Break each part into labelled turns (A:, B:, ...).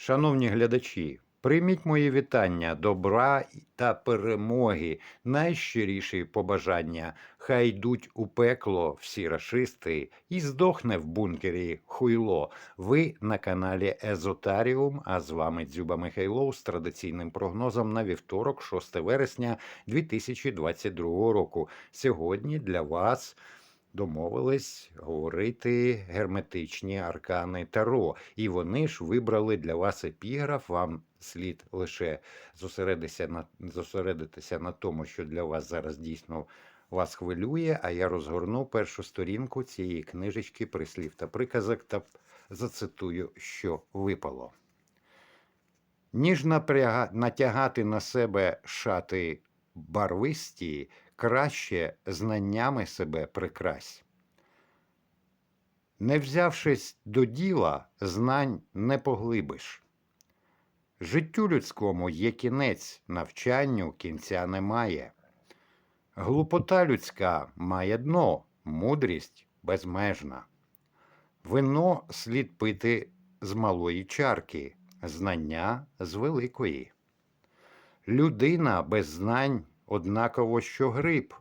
A: Шановні глядачі, прийміть мої вітання, добра та перемоги, найщиріші побажання. Хай йдуть у пекло всі рашисти і здохне в бункері хуйло. Ви на каналі Езотаріум, а з вами Дзюба Михайлов з традиційним прогнозом на вівторок, 6 вересня 2022 року. Сьогодні для вас домовились говорити герметичні аркани Таро, і вони ж вибрали для вас епіграф. Вам слід лише зосередитися на зосередитися на тому, що для вас зараз дійсно вас хвилює. А я розгорну першу сторінку цієї книжечки прислів та приказок та зацитую, що випало. Ніж напряга... натягати на себе шати барвисті, краще знаннями себе прикрась. Не взявшись до діла, знань не поглибиш. Життю людському є кінець, навчанню кінця немає. Глупота людська має дно, мудрість безмежна. Вино слід пити з малої чарки, знання з великої. Людина без знань однаково що гриб,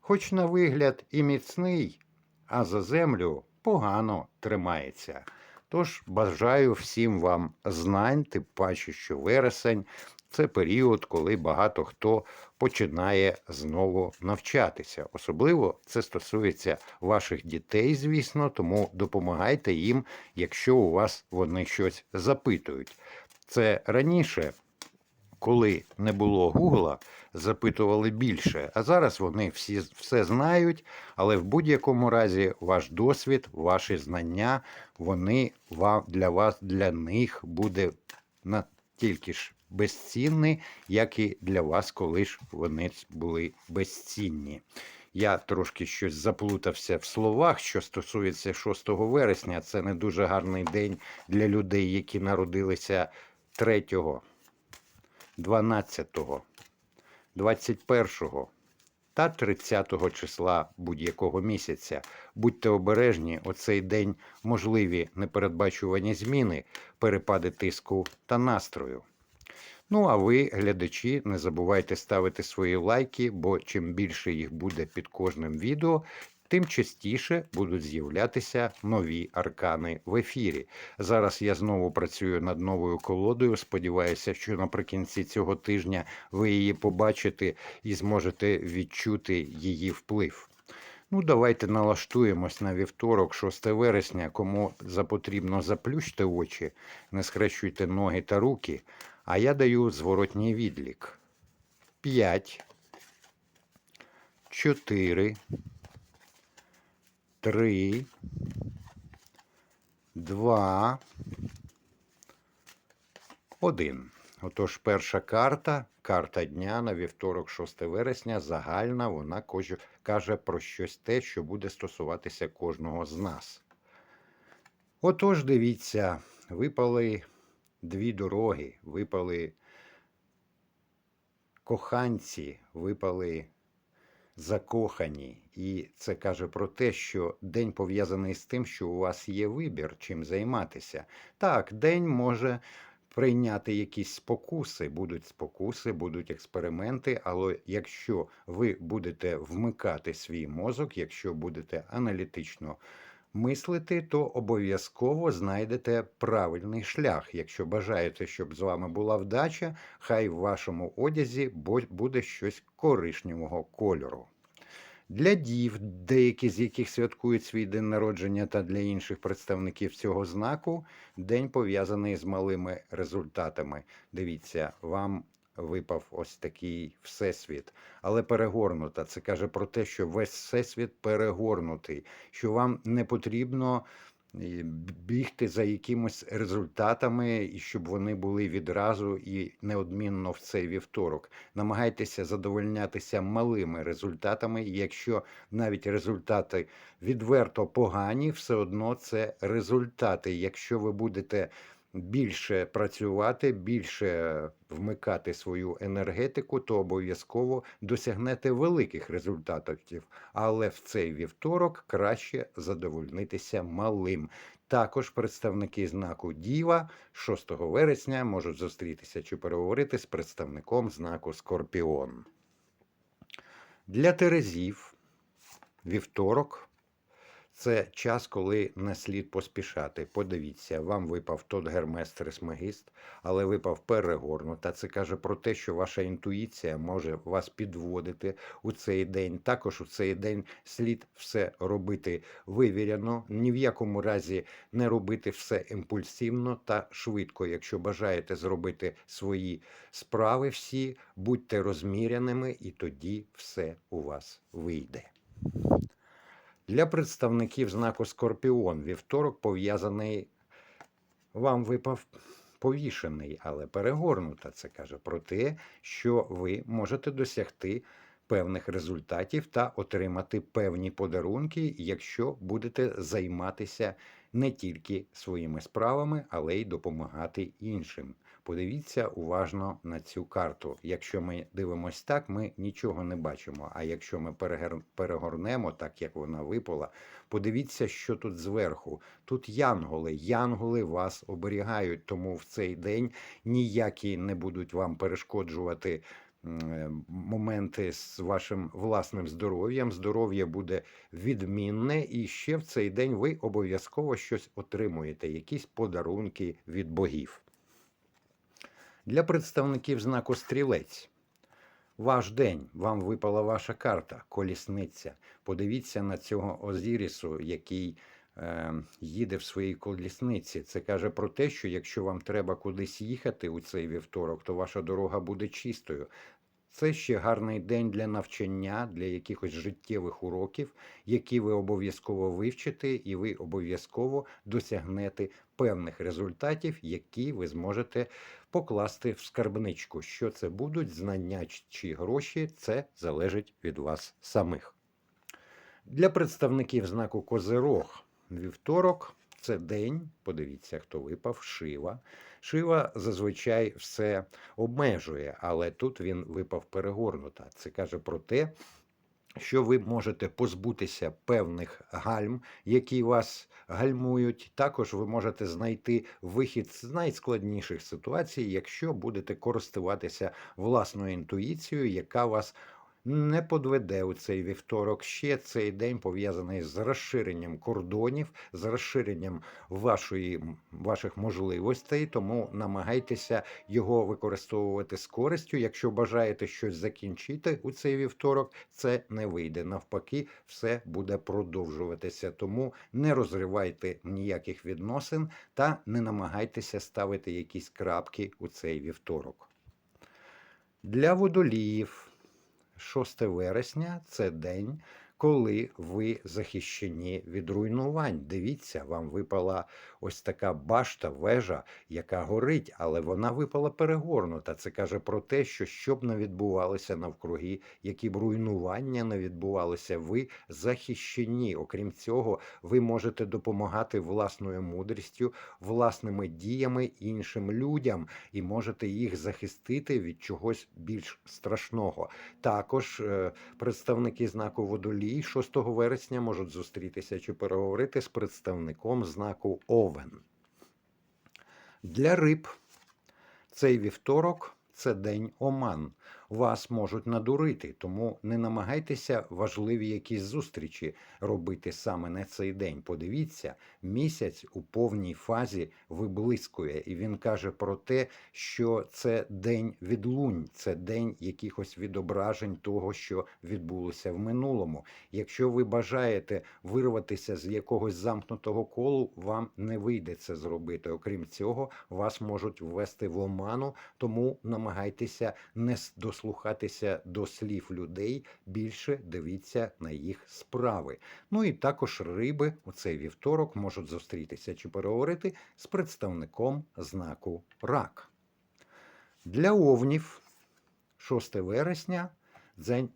A: хоч на вигляд і міцний, а за землю погано тримається. Тож бажаю всім вам знань, тим паче, що вересень це період, коли багато хто починає знову навчатися. Особливо це стосується ваших дітей, звісно, тому допомагайте їм, якщо у вас вони щось запитують. Це раніше коли не було Гугла, запитували більше. А зараз вони всі все знають, але в будь-якому разі ваш досвід, ваші знання, вони вам для вас, для них буде настільки ж безцінні, як і для вас, коли ж вони були безцінні. Я трошки щось заплутався в словах, що стосується 6 вересня. Це не дуже гарний день для людей, які народилися 3 12, 21 та 30 числа будь-якого місяця. Будьте обережні, оцей день можливі непередбачувані зміни, перепади тиску та настрою. Ну, а ви, глядачі, не забувайте ставити свої лайки, бо чим більше їх буде під кожним відео, тим частіше будуть з'являтися нові аркани в ефірі. Зараз я знову працюю над новою колодою. Сподіваюся, що наприкінці цього тижня ви її побачите і зможете відчути її вплив. Ну, давайте налаштуємось на вівторок, 6 вересня. Кому запотрібно заплющте очі, не схрещуйте ноги та руки. А я даю зворотній відлік. 5, 4, три, два, один. Отож, перша карта, карта дня на вівторок, 6 вересня, загальна, вона каже про щось те, що буде стосуватися кожного з нас. Отож, дивіться, випали дві дороги, випали коханці, випали закохані, і це каже про те, що день пов'язаний з тим, що у вас є вибір, чим займатися. Так, день може прийняти якісь спокуси, будуть спокуси, будуть експерименти, але якщо ви будете вмикати свій мозок, якщо будете аналітично мислити, то обов'язково знайдете правильний шлях. Якщо бажаєте, щоб з вами була вдача, хай в вашому одязі буде щось коричневого кольору. Для дів, деякі з яких святкують свій день народження, та для інших представників цього знаку, день пов'язаний з малими результатами. Дивіться, вам випав ось такий всесвіт, але перегорнута. Це каже про те, що весь всесвіт перегорнутий, що вам не потрібно. Бігти за якимось результатами, і щоб вони були відразу і неодмінно в цей вівторок. Намагайтеся задовольнятися малими результатами. і Якщо навіть результати відверто погані, все одно це результати. Якщо ви будете більше працювати, більше вмикати свою енергетику, то обов'язково досягнете великих результатів. Але в цей вівторок краще задовольнитися малим. Також представники знаку Діва 6 вересня можуть зустрітися чи переговорити з представником знаку Скорпіон. Для Терезів вівторок це час, коли не слід поспішати. Подивіться, вам випав тот Гермес Трисмегіст, але випав перегорнута. Це каже про те, що ваша інтуїція може вас підводити у цей день. Також у цей день слід все робити вивіряно, ні в якому разі не робити все імпульсивно та швидко. Якщо бажаєте зробити свої справи всі, будьте розміряними, і тоді все у вас вийде. Для представників знаку Скорпіон вівторок пов'язаний вам випав повішений, але перегорнута. Це каже про те, що ви можете досягти певних результатів та отримати певні подарунки, якщо будете займатися не тільки своїми справами, але й допомагати іншим. Подивіться уважно на цю карту. Якщо ми дивимось так, ми нічого не бачимо. А якщо ми перегорнемо, так як вона випала, подивіться, що тут зверху. Тут янголи. Янголи вас оберігають, тому в цей день ніякі не будуть вам перешкоджувати. е, Моменти з вашим власним здоров'ям, здоров'я буде відмінне, і ще в цей день ви обов'язково щось отримуєте, якісь подарунки від богів. Для представників знаку стрілець. Ваш день, вам випала ваша карта, колісниця. Подивіться на цього Озірісу, який е, їде в своїй колісниці. Це каже про те, що якщо вам треба кудись їхати у цей вівторок, то ваша дорога буде чистою. Це ще гарний день для навчання, для якихось життєвих уроків, які ви обов'язково вивчите, і ви обов'язково досягнете певних результатів, які ви зможете покласти в скарбничку. Що це будуть, знання чи гроші, це залежить від вас самих. Для представників знаку Козирог вівторок це день. Подивіться, хто випав, Шива. Шива зазвичай все обмежує, але тут він випав перегорнута. Це каже про те, що ви можете позбутися певних гальм, які вас гальмують. Також ви можете знайти вихід з найскладніших ситуацій, якщо будете користуватися власною інтуїцією, яка вас не подведе у цей вівторок. Ще цей день пов'язаний з розширенням кордонів, з розширенням вашої, ваших можливостей, тому намагайтеся його використовувати з користю. Якщо бажаєте щось закінчити у цей вівторок, це не вийде. Навпаки, все буде продовжуватися. Тому не розривайте ніяких відносин та не намагайтеся ставити якісь крапки у цей вівторок. Для водоліїв 6 вересня це день, коли ви захищені від руйнувань. Дивіться, вам випала ось така башта, вежа, яка горить, але вона випала перегорнута. Це каже про те, що щоб не відбувалося навкруги, які б руйнування не відбувалося, ви захищені. Окрім цього, ви можете допомагати власною мудрістю, власними діями іншим людям і можете їх захистити від чогось більш страшного. Також е, представники знаку водолій 6 вересня можуть зустрітися чи переговорити з представником знаку Овен. Для риб цей вівторок це день оман. Вас можуть надурити, тому не намагайтеся важливі якісь зустрічі робити саме на цей день. Подивіться, місяць у повній фазі виблискує, і він каже про те, що це день відлунь, це день якихось відображень того, що відбулося в минулому. Якщо ви бажаєте вирватися з якогось замкнутого колу, вам не вийде це зробити. Окрім цього, вас можуть ввести в оману, тому намагайтеся не с- дослухатися до слів людей, більше дивіться на їх справи. Ну і також риби у цей вівторок можуть зустрітися чи переговорити з представником знаку рак. Для овнів 6 вересня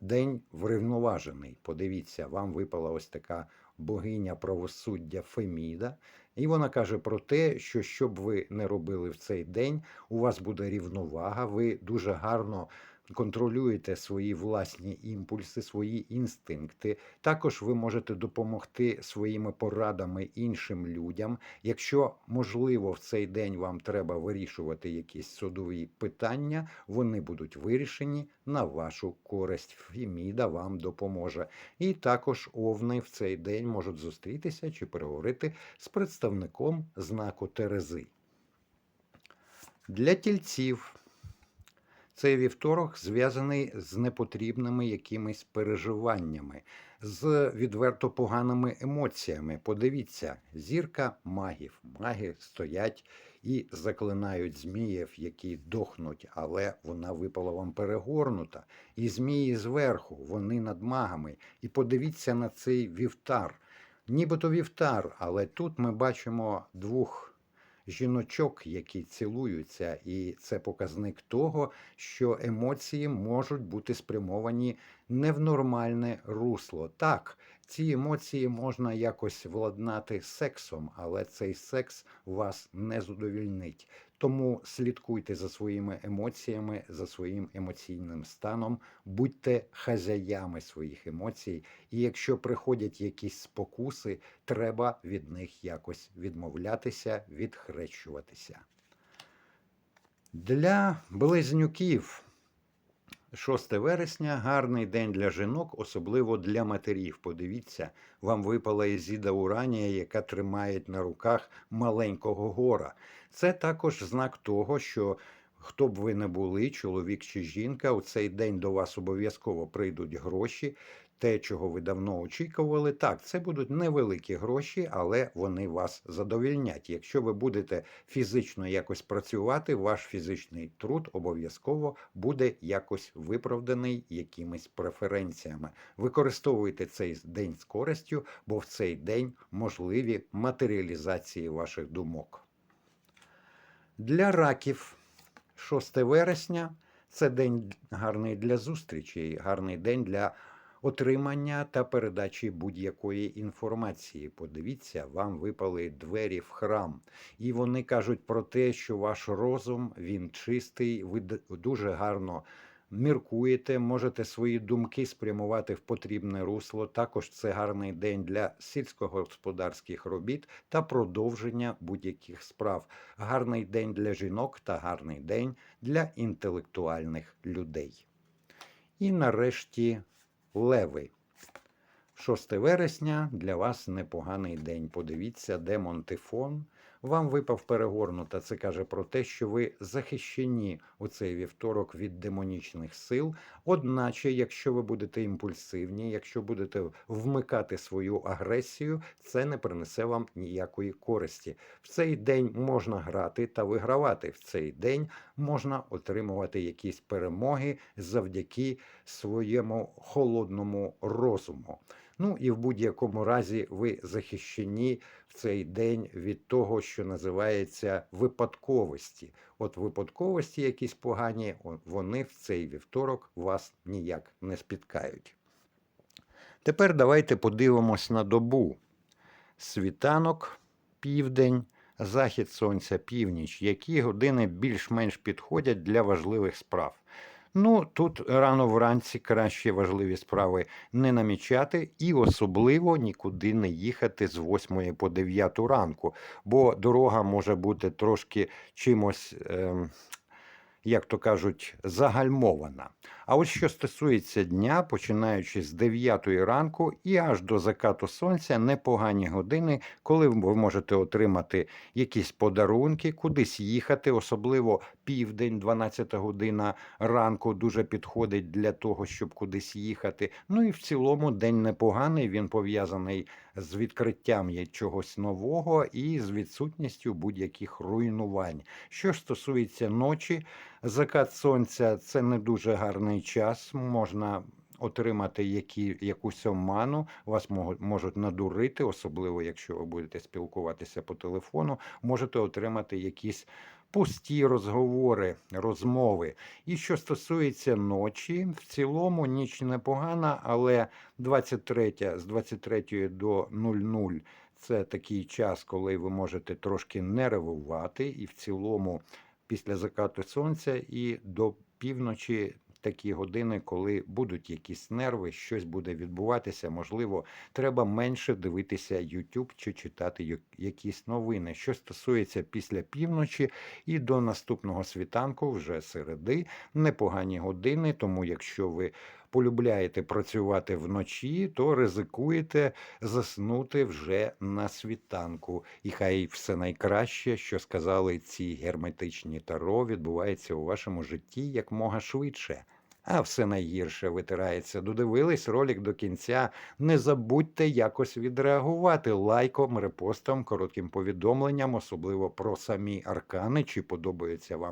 A: день, врівноважений. Подивіться, вам випала ось така богиня правосуддя Феміда. І вона каже про те, що що б ви не робили в цей день, у вас буде рівновага, ви дуже гарно контролюєте свої власні імпульси, свої інстинкти. Також ви можете допомогти своїми порадами іншим людям. Якщо можливо в цей день вам треба вирішувати якісь судові питання, вони будуть вирішені на вашу користь. Феміда вам допоможе. І також овни в цей день можуть зустрітися чи переговорити з представником знаку Терези. Для тільців цей вівторок зв'язаний з непотрібними якимись переживаннями, з відверто поганими емоціями. Подивіться, зірка магів. Маги стоять і заклинають зміїв, які дохнуть, але вона випала вам перегорнута. І змії зверху, вони над магами. І подивіться на цей вівтар. Нібито вівтар, але тут ми бачимо двох жіночок, які цілуються, і це показник того, що емоції можуть бути спрямовані не в нормальне русло. Так, ці емоції можна якось владнати сексом, але цей секс вас не задовільнить. Тому слідкуйте за своїми емоціями, за своїм емоційним станом, будьте хазяями своїх емоцій. І якщо приходять якісь спокуси, треба від них якось відмовлятися, відхрещуватися. Для близнюків 6 вересня гарний день для жінок, особливо для матерів. Подивіться, вам випала Ізіда Уранія, яка тримає на руках маленького гора. Це також знак того, що хто б ви не були, чоловік чи жінка, у цей день до вас обов'язково прийдуть гроші. Те, чого ви давно очікували, так, це будуть невеликі гроші, але вони вас задовільнять. Якщо ви будете фізично якось працювати, ваш фізичний труд обов'язково буде якось виправданий якимись преференціями. Використовуйте цей день з користю, бо в цей день можливі матеріалізації ваших думок. Для раків 6 вересня це день гарний для зустрічей, гарний день для отримання та передачі будь-якої інформації. Подивіться, вам випали двері в храм, і вони кажуть про те, що ваш розум він чистий, ви дуже гарно. Міркуєте, можете свої думки спрямувати в потрібне русло. Також це гарний день для сільськогосподарських робіт та продовження будь-яких справ. Гарний день для жінок та гарний день для інтелектуальних людей. І нарешті леви. 6 вересня для вас непоганий день. Подивіться, де Тифон. Вам випав перегорнута. Це каже про те, що ви захищені у цей вівторок від демонічних сил. Одначе, якщо ви будете імпульсивні, якщо будете вмикати свою агресію, це не принесе вам ніякої користі. В цей день можна грати та вигравати. В цей день можна отримувати якісь перемоги завдяки своєму холодному розуму. Ну і в будь-якому разі ви захищені в цей день від того, що називається випадковості. От випадковості якісь погані, вони в цей вівторок вас ніяк не спіткають. Тепер давайте подивимось на добу. Світанок, південь, захід сонця, північ. Які години більш-менш підходять для важливих справ? Ну, тут рано вранці краще важливі справи не намічати і особливо нікуди не їхати з 8 по 9 ранку, бо дорога може бути трошки чимось. ем, як то кажуть, загальмована. А от що стосується дня, починаючи з 9 ранку і аж до закату сонця, непогані години, коли ви можете отримати якісь подарунки, кудись їхати, особливо південь, 12 година ранку дуже підходить для того, щоб кудись їхати. Ну і в цілому день непоганий, він пов'язаний з відкриттям чогось нового і з відсутністю будь-яких руйнувань. Що ж стосується ночі, закат сонця це не дуже гарний час. Можна отримати які, якусь оману, вас можуть, можуть надурити, особливо якщо ви будете спілкуватися по телефону, можете отримати якісь пусті розговори, розмови. І що стосується ночі, в цілому ніч непогана, але 23 з 23 до 00 це такий час, коли ви можете трошки нервувати, і в цілому після закату сонця і до півночі такі години, коли будуть якісь нерви, щось буде відбуватися. Можливо, треба менше дивитися YouTube чи читати якісь новини. Що стосується після півночі і до наступного світанку, вже середи, непогані години. Тому, якщо ви полюбляєте працювати вночі, то ризикуєте заснути вже на світанку. І хай все найкраще, що сказали ці герметичні таро, відбувається у вашому житті якмога швидше. А все найгірше витирається. Додивились ролик до кінця. Не забудьте якось відреагувати лайком, репостом, коротким повідомленням, особливо про самі аркани, чи подобаються вам